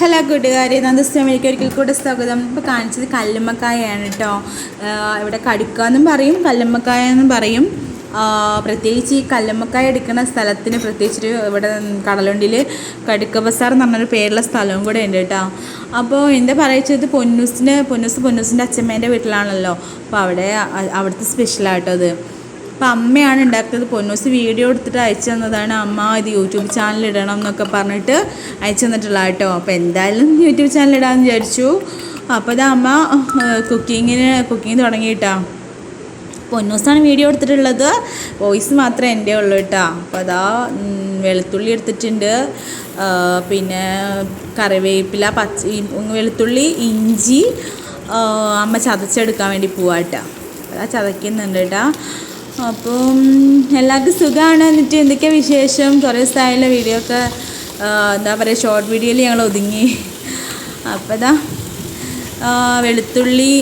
Hello കൂട്ടുകാരി നന്ദസ്വാമിക്ക് ഒരിക്കൽ കൂടെ സ്വാഗതം. ഇപ്പോൾ കാണിച്ചത് കല്ലുമ്മക്കായാണ് കേട്ടോ ഇവിടെ കടുക്കാന്നും പറയും കല്ലുമ്മക്കായ എന്നും പറയും പ്രത്യേകിച്ച് ഈ കല്ലുമ്മക്കായ എടുക്കുന്ന സ്ഥലത്തിന് പ്രത്യേകിച്ചൊരു ഇവിടെ കടലുണ്ടിൽ കടുക്ക ബസാർ എന്ന് പറഞ്ഞൊരു പേരുള്ള സ്ഥലവും കൂടെ ഉണ്ട് കേട്ടോ അപ്പോൾ എന്താ പറയുന്നത് പൊന്നൂസിന് പൊന്നൂസ് പൊന്നൂസിന്റെ അച്ഛമ്മേന്റെ വീട്ടിലാണല്ലോ. അപ്പോൾ അവിടെ അവിടുത്തെ സ്പെഷ്യലായിട്ടോ അത് അപ്പം അമ്മയാണ് ഉണ്ടാക്കിയത്. പൊന്നൂസ് വീഡിയോ എടുത്തിട്ട് അയച്ചു തന്നതാണ്. അമ്മ ഇത് യൂട്യൂബ് ചാനൽ ഇടണം എന്നൊക്കെ പറഞ്ഞിട്ട് അയച്ചു തന്നിട്ടുള്ള കേട്ടോ. അപ്പോൾ എന്തായാലും യൂട്യൂബ് ചാനൽ ഇടാമെന്ന് വിചാരിച്ചു. അപ്പോൾ ഇത് അമ്മ കുക്കിങ്ങിന് കുക്കിങ് തുടങ്ങിയിട്ടാ. പൊന്നൂസാണ് വീഡിയോ എടുത്തിട്ടുള്ളത്. വോയിസ് മാത്രമേ എന്റെ ഉള്ളൂ കേട്ടോ. അപ്പോൾ അതാ വെളുത്തുള്ളി എടുത്തിട്ടുണ്ട്. പിന്നെ കറിവേപ്പില പച്ച വെളുത്തുള്ളി ഇഞ്ചി അമ്മ ചതച്ചെടുക്കാൻ വേണ്ടി പോവാട്ടോ അതാ ചതയ്ക്കുന്നുണ്ട് കേട്ടോ. അപ്പം എല്ലാവർക്കും സുഖമാണ് എന്നിട്ട് എന്തൊക്കെയാണ് വിശേഷം? കുറേ ദിവസമായുള്ള വീഡിയോ ഒക്കെ എന്താ പറയുക ഷോർട്ട് വീഡിയോയിൽ ഞങ്ങൾ ഒതുങ്ങി. അപ്പോൾ ഇതാ വെളുത്തുള്ളി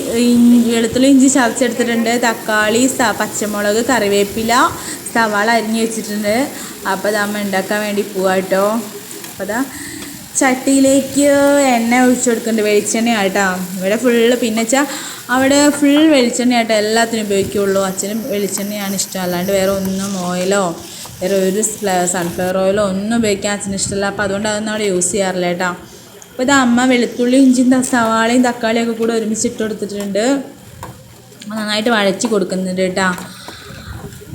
വെളുത്തുള്ളി ഇഞ്ചി ചതച്ചെടുത്തിട്ടുണ്ട്. തക്കാളി പച്ചമുളക് കറിവേപ്പില സവാള അരിഞ്ഞ് വെച്ചിട്ടുണ്ട്. അപ്പോൾ അതാകുമ്പോൾ ഉണ്ടാക്കാൻ വേണ്ടി പോവാട്ടോ അപ്പോൾ അതാ ചട്ടിയിലേക്ക് എണ്ണ ഒഴിച്ചു കൊടുക്കേണ്ട വെളിച്ചെണ്ണ കേട്ടോ ഇവിടെ ഫുള്ള് പിന്നെ വെച്ചാൽ അവിടെ ഫുൾ വെളിച്ചെണ്ണ ആട്ടോ എല്ലാത്തിനും ഉപയോഗിക്കുള്ളൂ. അച്ഛനും വെളിച്ചെണ്ണയാണ് ഇഷ്ടം. അല്ലാണ്ട് വേറെ ഒന്നും ഓയിലോ വേറെ ഒരു സൺഫ്ലവർ ഓയിലോ ഒന്നും ഉപയോഗിക്കാൻ അച്ഛന് ഇഷ്ടമല്ല അപ്പോൾ അതുകൊണ്ട് അതൊന്നും അവിടെ യൂസ് ചെയ്യാറില്ല കേട്ടോ. അപ്പോൾ ഇത് അമ്മ വെളുത്തുള്ളി ഇഞ്ചിയും സവാളയും തക്കാളിയും ഒക്കെ കൂടെ ഒരുമിച്ച് ഇട്ട് കൊടുത്തിട്ടുണ്ട്. നന്നായിട്ട് വഴച്ച് കൊടുക്കുന്നുണ്ട് കേട്ടോ.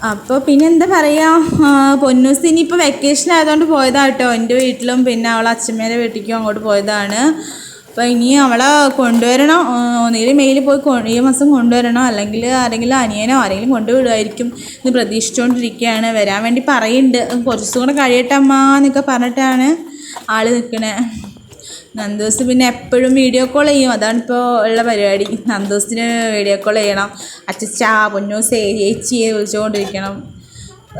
അപ്പോൾ പിന്നെ എന്താ പറയുക പൊന്നൂസ് ഇനിയിപ്പോൾ വെക്കേഷൻ ആയതുകൊണ്ട് പോയതാണ് കേട്ടോ എന്റെ വീട്ടിലും പിന്നെ അവളെ അച്ഛമ്മേന്റെ വീട്ടിലേക്കും അങ്ങോട്ട് പോയതാണ്. അപ്പോൾ ഇനി അവളെ കൊണ്ടുവരണോ. ഒന്നുകിൽ മെയിൽ പോയി ഈ മാസം കൊണ്ടുവരണോ. അല്ലെങ്കിൽ ആരെങ്കിലും അനിയനോ ആരെങ്കിലും കൊണ്ടുവിടുമായിരിക്കും എന്ന് പ്രതീക്ഷിച്ചുകൊണ്ടിരിക്കുകയാണ് വരാൻ വേണ്ടി പറയുന്നുണ്ട് കുറച്ചും കൂടെ കഴിയട്ടെ അമ്മ എന്നൊക്കെ പറഞ്ഞിട്ടാണ് ആൾ നിൽക്കണേ നന്ദോസ് പിന്നെ എപ്പോഴും വീഡിയോ കോൾ ചെയ്യും. അതാണ് ഇപ്പോൾ ഉള്ള പരിപാടി. നന്ദോസിന് വീഡിയോ കോൾ ചെയ്യണം. അച്ചച്ചാ പൊന്നൂസ് ചേച്ചിയെ വിളിച്ചുകൊണ്ടിരിക്കണം.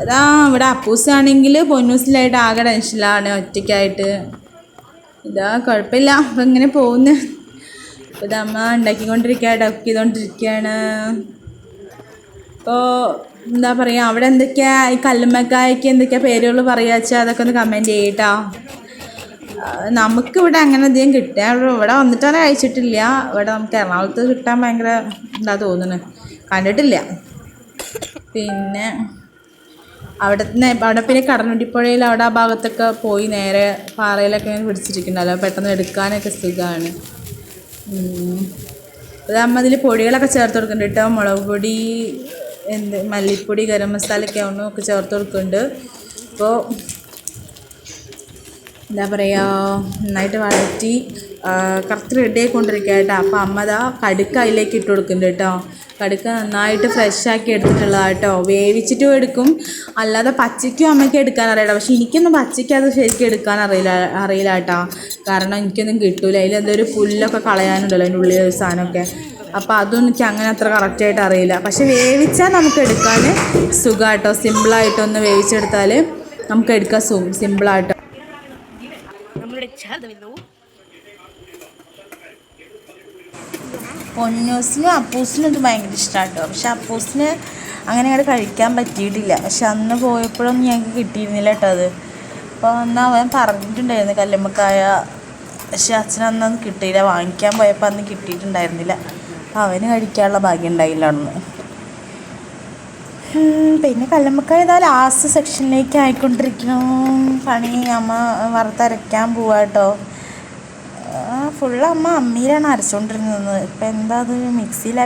അതാ ഇവിടെ അപ്പൂസാണെങ്കിൽ പൊന്നൂസിലായിട്ട് ആകെ ടെൻഷനിലാണ് ഒറ്റയ്ക്കായിട്ട്. ഇതാ കുഴപ്പമില്ല. അപ്പം ഇങ്ങനെ പോകുന്നു. അപ്പോൾ ഇത് അമ്മ ഉണ്ടാക്കിക്കൊണ്ടിരിക്കുക ഡക്ക് ചെയ്തുകൊണ്ടിരിക്കുകയാണ്. ഇപ്പോൾ എന്താ പറയുക അവിടെ എന്തൊക്കെയാ? ഈ കല്ലുമ്മക്കായ്ക്ക് എന്തൊക്കെയാ പേരുകൾ പറയുക വെച്ചാൽ അതൊക്കെ ഒന്ന് കമന്റ് ചെയ്യട്ടോ നമുക്കിവിടെ അങ്ങനെ അധികം കിട്ടുക ഇവിടെ വന്നിട്ട് അങ്ങനെ കഴിച്ചിട്ടില്ല ഇവിടെ നമുക്ക് എറണാകുളത്ത് കിട്ടാൻ ഭയങ്കര എന്താ തോന്നുന്നത് കണ്ടിട്ടില്ല. പിന്നെ അവിടെ അവിടെ പിന്നെ കടനുട്ടിപ്പുഴയിൽ അവിടെ ആ ഭാഗത്തൊക്കെ പോയി നേരെ പാറയിലൊക്കെ ഇങ്ങനെ പിടിച്ചിരിക്കണ്ടല്ലോ പെട്ടെന്ന് എടുക്കാനൊക്കെ സുഖമാണ് അത് അമ്മ അതിൽ പൊടികളൊക്കെ ചേർത്ത് കൊടുക്കുന്നുണ്ട് കേട്ടോ. മുളക് പൊടി എന്ത് മല്ലിപ്പൊടി ഗരം മസാലയൊക്കെ ആവുന്നു ഒക്കെ ചേർത്ത് കൊടുക്കുന്നുണ്ട്. അപ്പോൾ എന്താ പറയുക നന്നായിട്ട് വഴറ്റി കറക്റ്റ് റെഡി ആയിക്കൊണ്ടിരിക്കുക കേട്ടോ അപ്പോൾ അമ്മ ദാ കടുക്ക അതിലേക്ക് ഇട്ട് കൊടുക്കുന്നുണ്ട് കേട്ടോ കടുക്ക നന്നായിട്ട് ഫ്രഷാക്കി എടുത്തിട്ടുള്ളതാണ് കേട്ടോ വേവിച്ചിട്ടും എടുക്കും. അല്ലാതെ പച്ചയ്ക്കും അമ്മയ്ക്ക് എടുക്കാൻ അറിയില്ല. പക്ഷേ എനിക്കൊന്നും പച്ചയ്ക്ക് അത് ശരിക്കും എടുക്കാൻ അറിയില്ല അറിയില്ല കേട്ടോ കാരണം എനിക്കൊന്നും കിട്ടൂല. അതിൽ എന്തൊരു പുല്ലൊക്കെ കളയാനുണ്ടല്ലോ അതിന്റെ ഉള്ളിൽ സാധനമൊക്കെ. അപ്പോൾ അതൊന്നും എനിക്ക് അങ്ങനെ അത്ര കറക്റ്റായിട്ട് അറിയില്ല. പക്ഷേ വേവിച്ചാൽ നമുക്ക് എടുക്കാൻ സുഖമായിട്ടോ സിമ്പിളായിട്ടോ ഒന്ന് വേവിച്ചെടുത്താൽ നമുക്ക് എടുക്കാൻ സിമ്പിളായിട്ടോ പൊന്നൂസിനും അപ്പൂസിനും ഇത് ഭയങ്കര ഇഷ്ടമാണ് കേട്ടോ പക്ഷെ അപ്പൂസിന് അങ്ങനെ അങ്ങോട്ട് കഴിക്കാൻ പറ്റിയിട്ടില്ല. പക്ഷെ അന്ന് പോയപ്പോഴൊന്നും ഞങ്ങൾക്ക് കിട്ടിയിരുന്നില്ല കേട്ടോ അത്. അപ്പോൾ അന്ന് അവൻ പറഞ്ഞിട്ടുണ്ടായിരുന്നു കല്ലുമ്മക്കായ. പക്ഷെ അത് കിട്ടിയില്ല. വാങ്ങിക്കാൻ പോയപ്പോൾ അന്ന് കിട്ടിയിട്ടുണ്ടായിരുന്നില്ല. അപ്പോൾ അവന് കഴിക്കാനുള്ള ഭാഗ്യം ഉണ്ടായില്ല അന്ന്. പിന്നെ കല്ലുമ്മക്കായ ഇതാ ലാസ്റ്റ് സെക്ഷനിലേക്ക് ആയിക്കൊണ്ടിരിക്കണം പണി അമ്മ വറുത്തരയ്ക്കാൻ പോവാ കേട്ടോ ഫുള്ള് അമ്മ അമ്മിയിലാണ് അരച്ചുകൊണ്ടിരുന്നത് ഇപ്പം എന്താ അത്? മിക്സിയിൽ